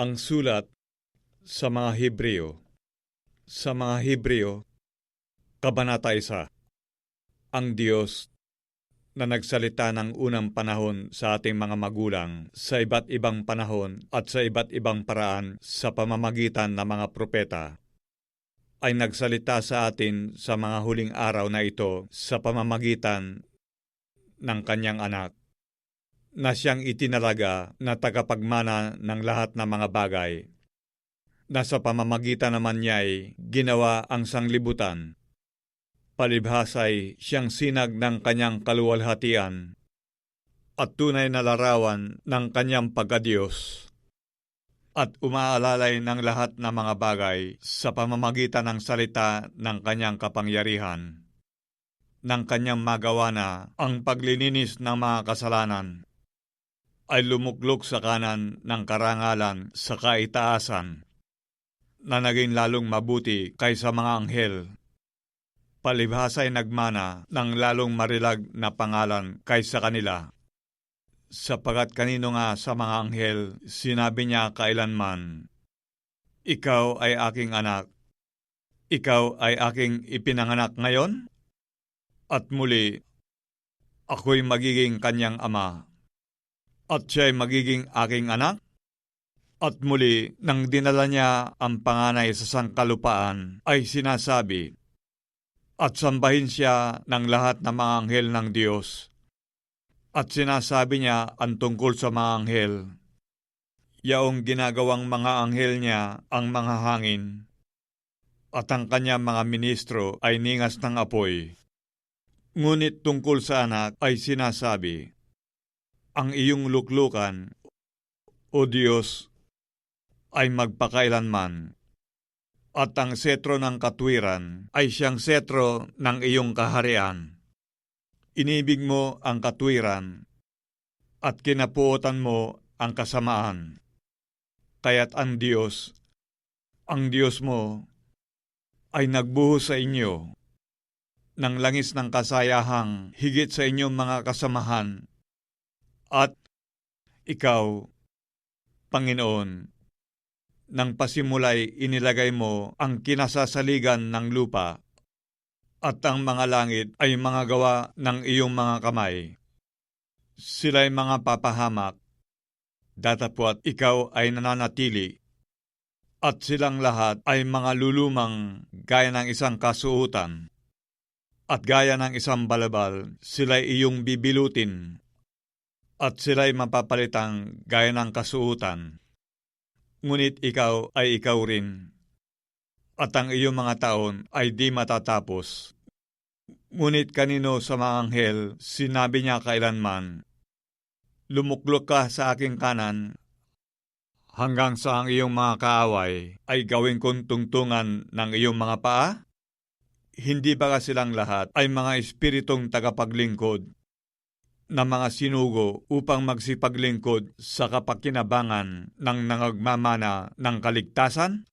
Ang sulat sa mga Hebreo. Sa mga Hebreo, Kabanata 1. Ang Diyos na nagsalita ng unang panahon sa ating mga magulang sa iba't ibang panahon at sa iba't ibang paraan sa pamamagitan ng mga propeta ay nagsalita sa atin sa mga huling araw na ito sa pamamagitan ng kanyang anak na siyang itinalaga na tagapagmana ng lahat ng mga bagay. Na sa pamamagitan naman niya ay ginawa ang sanglibutan. Palibhasay siyang sinag ng kanyang kaluwalhatian at tunay na larawan ng kanyang pagkadiyos at umaalalay ng lahat ng mga bagay sa pamamagitan ng salita ng kanyang kapangyarihan. Ng kanyang magawa na ang paglilinis ng mga kasalanan ay lumuklok sa kanan ng karangalan sa kaitaasan na naging lalong mabuti kaysa mga anghel. Palibhasa ay nagmana ng lalong marilag na pangalan kaysa kanila. Sapagat kanino nga sa mga anghel, sinabi niya kailanman, Ikaw ay aking anak, ikaw ay aking ipinanganak ngayon? At muli, ako'y magiging kanyang ama at siya'y magiging aking anak? At muli, nang dinala niya ang panganay sa sangkalupaan, ay sinasabi, At sambahin siya ng lahat ng mga anghel ng Diyos. At sinasabi niya ang tungkol sa mga anghel, Yaong ginagawang mga anghel niya ang mga hangin, at ang kanyang mga ministro ay ningas ng apoy. Ngunit tungkol sa anak ay sinasabi, ang iyong luklukan, O Diyos, ay magpakailanman, at ang setro ng katwiran ay siyang setro ng iyong kaharian. Inibig mo ang katwiran, at kinapuotan mo ang kasamaan. Kaya't ang Diyos, ang Diyos mo, ay nagbuhos sa inyo ng langis ng kasayahang higit sa inyong mga kasamahan at ikaw, Panginoon, nang pasimulay inilagay mo ang kinasasaligan ng lupa at ang mga langit ay mga gawa ng iyong mga kamay. Sila'y mga papahamak, datapwat ikaw ay nananatili, at silang lahat ay mga lulumang gaya ng isang kasuutan. At gaya ng isang balabal, sila'y iyong bibilutin at sila'y mapapalitang gaya ng kasuutan. Ngunit ikaw ay ikaw rin, at ang iyong mga taon ay di matatapos. Ngunit kanino sa mga anghel, sinabi niya kailanman, Lumuklok ka sa aking kanan, hanggang sa ang iyong mga kaaway ay gawin kong tungtungan ng iyong mga paa? Hindi ba silang lahat ay mga espiritong tagapaglingkod na mga sinugo upang magsipaglingkod sa kapakinabangan ng nangagmamana ng kaligtasan?